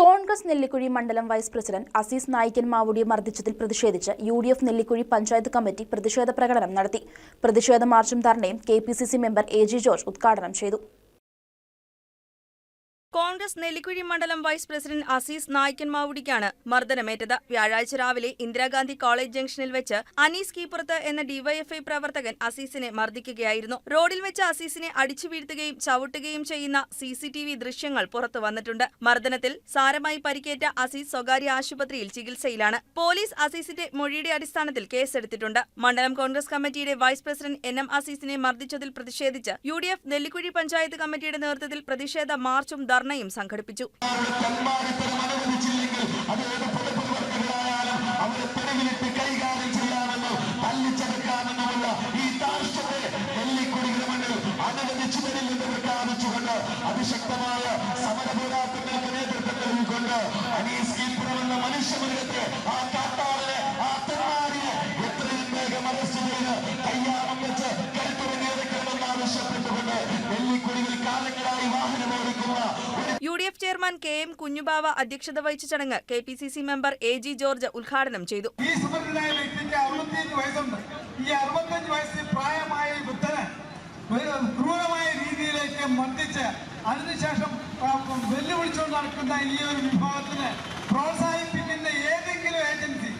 കോൺഗ്രസ് നെല്ലിക്കുഴി മണ്ഡലം vice president Azeez Naikkan മാവുടിയെ മർദ്ദിച്ചതിൽ പ്രതിഷേധിച്ച് U D F Nellikuzhi panchayat committee പ്രതിഷേധ പ്രകടനം നടത്തി. പ്രതിഷേധ മാർച്ചും ധർണയും K P C C member A G George ഉദ്ഘാടനം ചെയ്തു. കോൺഗ്രസ് നെല്ലിക്കുഴി മണ്ഡലം വൈസ് പ്രസിഡന്റ് അസീസ് നായ്ക്കൻ മാവുടിക്കാണ് മർദ്ദനമേറ്റത്. വ്യാഴാഴ്ച രാവിലെ ഇന്ദിരാഗാന്ധി കോളേജ് ജംഗ്ഷനിൽ വെച്ച് അനീസ് കീപ്പുറത്ത് എന്ന ഡിവൈഎഫ്ഐ പ്രവർത്തകൻ അസീസിനെ മർദ്ദിക്കുകയായിരുന്നു. റോഡിൽ വെച്ച് അസീസിനെ അടിച്ചു വീഴ്ത്തുകയും ചവിട്ടുകയും ചെയ്യുന്ന സി സി ടി വി ദൃശ്യങ്ങൾ പുറത്തു വന്നിട്ടുണ്ട്. മർദ്ദനത്തിൽ സാരമായി പരിക്കേറ്റ അസീസ് സ്വകാര്യ ആശുപത്രിയിൽ ചികിത്സയിലാണ്. പോലീസ് അസീസിന്റെ മൊഴിയുടെ അടിസ്ഥാനത്തിൽ കേസെടുത്തിട്ടുണ്ട്. മണ്ഡലം കോൺഗ്രസ് കമ്മിറ്റിയുടെ വൈസ് പ്രസിഡന്റ് എൻ എം അസീസിനെ മർദ്ദിച്ചതിൽ പ്രതിഷേധിച്ച് U D F Nellikuzhi panchayat കമ്മിറ്റിയുടെ നേതൃത്വത്തിൽ പ്രതിഷേധ മാർച്ചും ധർണയും സംഘടിപ്പിച്ചു അതിശക്തമായ സമര ആവശ്യപ്പെട്ടുകൊണ്ട് നെല്ലിക്കുടിയിൽ കാലങ്ങളായി U D F chairman K M Kunjubava അധ്യക്ഷത വഹിച്ച ചടങ്ങ് K P C C member A G George ഉദ്ഘാടനം ചെയ്തു. ഈ സുഭദ്രനായ വ്യക്തിക്ക് അറുപത്തിയഞ്ച് വയസ്സുണ്ട്. ഈ അറുപത്തഞ്ച് വയസ്സിൽ പ്രായമായ ഈ ക്രൂരമായ രീതിയിലേക്ക് മർദ്ദിച്ച് അതിനുശേഷം വെല്ലുവിളിച്ചുകൊണ്ട് നടക്കുന്ന ഈ ഒരു വിഭാഗത്തിന് പ്രോത്സാഹിപ്പിക്കുന്ന ഏതെങ്കിലും ഏജൻസി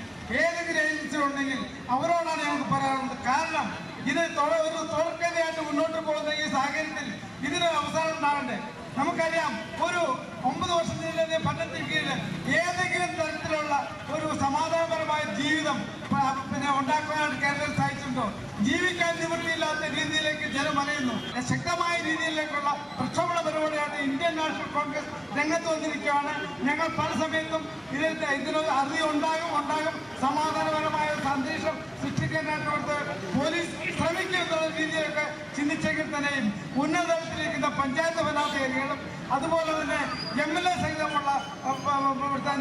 ഏതെങ്കിലും ഏജൻസി ഉണ്ടെങ്കിൽ അവരോടാണ് ഞങ്ങൾക്ക് പറയാനുള്ളത്. കാരണം ഇത് ഒരു തുടർക്കഥയായിട്ട് മുന്നോട്ട് പോകുന്ന ഈ സാഹചര്യത്തിൽ ഇതിന് അവസാനം ഉണ്ടാകണ്ടേ? നമുക്കറിയാം ഒരു ഒമ്പത് വർഷത്തിലെ പഠനത്തിന് കീഴിൽ ഏതെങ്കിലും തരത്തിലുള്ള ഒരു സമാധാനപരമായ ജീവിതം പിന്നെ ഉണ്ടാക്കുവാനായിട്ട് കേരളം സാധിച്ചിട്ടുണ്ടോ? ജീവിക്കാൻ നിവൃത്തിയില്ലാത്ത രീതിയിലേക്ക് ജനം അറിയുന്നു ശക്തമായ രീതിയിലേക്കുള്ള പ്രക്ഷോഭണ പരിപാടിയായിട്ട് ഇന്ത്യൻ നാഷണൽ കോൺഗ്രസ് രംഗത്ത് വന്നിരിക്കുകയാണ്. ഞങ്ങൾ പല സമയത്തും ഇതിൽ ഇതിനൊരു അറിവ് ഉണ്ടാകും ഉണ്ടാകും. സമാധാനം അന്തരീക്ഷം സൃഷ്ടിക്കാനായിട്ട് പോലീസ് ശ്രമിക്കും എന്നുള്ള രീതിയിലൊക്കെ ചിന്തിച്ചെങ്കിൽ തന്നെയും ഉന്നതതലത്തിലിരിക്കുന്ന പഞ്ചായത്ത് ഭരണാധികാരികളും അതുപോലെ തന്നെ എം എൽ എ സഹിതമുള്ള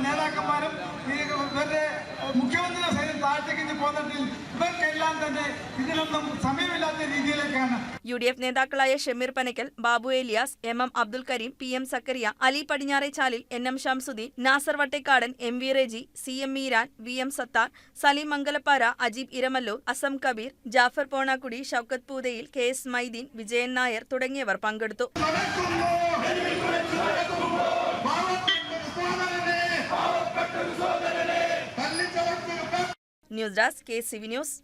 നേതാക്കന്മാരും ഈ ഇവരുടെ മുഖ്യമന്ത്രിയുടെ സൈന്യം താഴ്ത്തേക്ക് പോന്നിട്ടിൽ ഇവർക്കെല്ലാം തന്നെ ഇതിനൊന്നും സമയമില്ലാത്ത രീതിയിലേക്കാണ്. യു ഡി എഫ് നേതാക്കളായ Shameer Panakkal Babu Elias M M Abdul Kareem P M Sakkariya Ali Padinjarechalil N M Shamsudheen Nasar Vattekkadan M V Reji C M Meeran V M Sathar Saleem Mangalappara Ajeeb Iramallur Asam Kabeer Jaffar Ponakkudi Shoukath Poothayil K S Maideen Vijayan Nair തുടങ്ങിയവർ പങ്കെടുത്തു. News desk K C V news